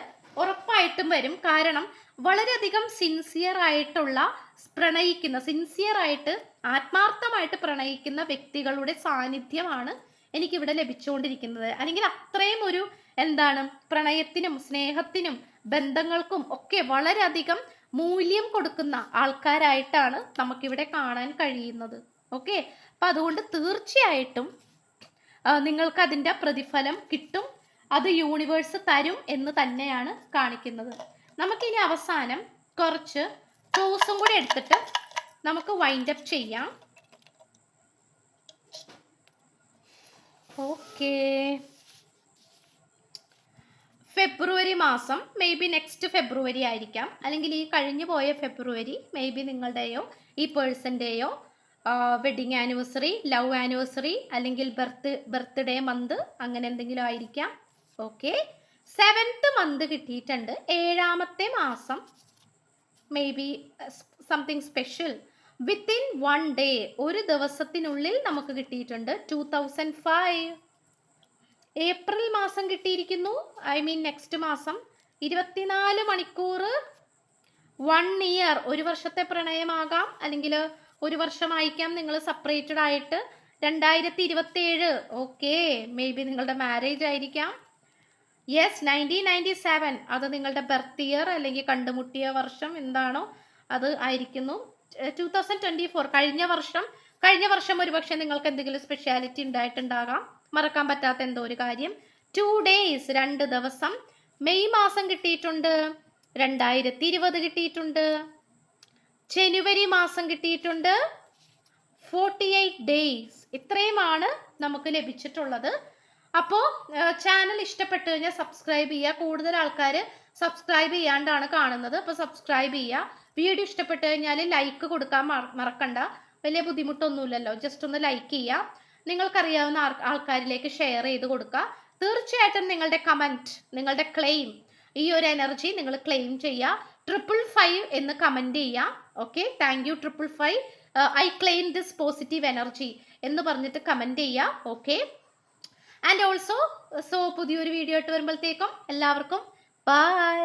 A: ഉറപ്പായിട്ടും വരും. കാരണം വളരെയധികം സിൻസിയർ ആയിട്ടുള്ള പ്രണയിക്കുന്ന സിൻസിയർ ആയിട്ട് ആത്മാർത്ഥമായിട്ട് പ്രണയിക്കുന്ന വ്യക്തികളുടെ സാന്നിധ്യമാണ് എനിക്കിവിടെ ലഭിച്ചുകൊണ്ടിരിക്കുന്നത്. അല്ലെങ്കിൽ അത്രയും ഒരു എന്താണ് പ്രണയത്തിനും സ്നേഹത്തിനും ബന്ധങ്ങൾക്കും ഒക്കെ വളരെയധികം മൂല്യം കൊടുക്കുന്ന ആൾക്കാരായിട്ടാണ് നമുക്കിവിടെ കാണാൻ കഴിയുന്നത്. ഓക്കെ അപ്പൊ അതുകൊണ്ട് തീർച്ചയായിട്ടും നിങ്ങൾക്ക് അതിന്റെ പ്രതിഫലം കിട്ടും. അത് യൂണിവേഴ്സ് തരും എന്ന് തന്നെയാണ് കാണിക്കുന്നത്. നമുക്കിനി അവസാനം കുറച്ച് ടൂസും കൂടി എടുത്തിട്ട് നമുക്ക് വൈൻഡ് അപ്പ് ചെയ്യാം. ഓക്കേ ഫെബ്രുവരി മാസം മേ ബി നെക്സ്റ്റ് ഫെബ്രുവരി ആയിരിക്കാം. അല്ലെങ്കിൽ ഈ കഴിഞ്ഞു പോയ ഫെബ്രുവരി മേ ബി നിങ്ങളുടെയോ ഈ പേഴ്സന്റെയോ വെഡിങ് ആനിവേഴ്സറി ലവ് ആനിവേഴ്സറി അല്ലെങ്കിൽ ബർത്ത് ബർത്ത്ഡേ മന്ത് അങ്ങനെ എന്തെങ്കിലും ആയിരിക്കാം. ഓക്കെ സെവൻത്ത് മന്ത് കിട്ടിയിട്ടുണ്ട്. ഏഴാമത്തെ മാസം maybe something special within one day ഒരു ദിവസത്തിനുള്ളിൽ നമുക്ക് കിട്ടിയിട്ടുണ്ട് ടു തൗസൻഡ് ഫൈവ് ഏപ്രിൽ മാസം കിട്ടിയിരിക്കുന്നു. ഐ മീൻ നെക്സ്റ്റ് മാസം ഇരുപത്തിനാല് മണിക്കൂർ വൺ ഇയർ ഒരു വർഷത്തെ പ്രണയമാകാം. അല്ലെങ്കിൽ ഒരു വർഷമായിരിക്കാം നിങ്ങൾ സെപ്പറേറ്റഡ് ആയിട്ട്. രണ്ടായിരത്തി ഇരുപത്തി ഏഴ് ഓക്കെ മേ ബി നിങ്ങളുടെ മാരേജ് ആയിരിക്കാം. യെസ് നയന്റീൻ നയന്റി സെവൻ അത് നിങ്ങളുടെ ബർത്ത് ഇയർ അല്ലെങ്കിൽ കണ്ടുമുട്ടിയ വർഷം എന്താണോ അത് ആയിരിക്കുന്നു. ടു തൗസൻഡ് ട്വന്റി ഫോർ കഴിഞ്ഞ വർഷം കഴിഞ്ഞ വർഷം ഒരുപക്ഷെ നിങ്ങൾക്ക് എന്തെങ്കിലും സ്പെഷ്യാലിറ്റി ഉണ്ടായിട്ടുണ്ടാകാം. മറക്കാൻ പറ്റാത്ത എന്തോ ഒരു കാര്യം. ടു ഡേയ്സ് രണ്ട് ദിവസം. മെയ് മാസം കിട്ടിയിട്ടുണ്ട്. രണ്ടായിരത്തി ഇരുപത് കിട്ടിയിട്ടുണ്ട്. ജനുവരി മാസം കിട്ടിയിട്ടുണ്ട്. ഫോർട്ടി എയ്റ്റ് ഡേയ്സ് ഇത്രയുമാണ് നമുക്ക് ലഭിച്ചിട്ടുള്ളത്. അപ്പോൾ ചാനൽ ഇഷ്ടപ്പെട്ടു കഴിഞ്ഞാൽ സബ്സ്ക്രൈബ് ചെയ്യുക. കൂടുതൽ ആൾക്കാർ സബ്സ്ക്രൈബ് ചെയ്യാണ്ടാണ് കാണുന്നത്. അപ്പോൾ സബ്സ്ക്രൈബ് ചെയ്യുക. വീഡിയോ ഇഷ്ടപ്പെട്ടു കഴിഞ്ഞാൽ ലൈക്ക് കൊടുക്കാൻ മറക്കണ്ട. വലിയ ബുദ്ധിമുട്ടൊന്നുമില്ലല്ലോ. ജസ്റ്റ് ഒന്ന് ലൈക്ക് ചെയ്യുക. നിങ്ങൾക്കറിയാവുന്ന ആൾ- ആൾക്കാരിലേക്ക് ഷെയർ ചെയ്ത് കൊടുക്കുക. തീർച്ചയായിട്ടും നിങ്ങളുടെ കമന്റ് നിങ്ങളുടെ ക്ലെയിം ഈ ഒരു എനർജി നിങ്ങൾ ക്ലെയിം ചെയ്യുക. ട്രിപ്പിൾ ഫൈവ് എന്ന് കമന്റ് ചെയ്യുക. Okay thank you triple five I claim this positive energy എന്ന് പറഞ്ഞിട്ട് കമന്റ് ചെയ്യുക. ഓക്കെ ആൻഡ് ഓൾസോ സോ പുതിയൊരു വീഡിയോ ആയിട്ട് വരുമ്പോഴത്തേക്കും എല്ലാവർക്കും ബൈ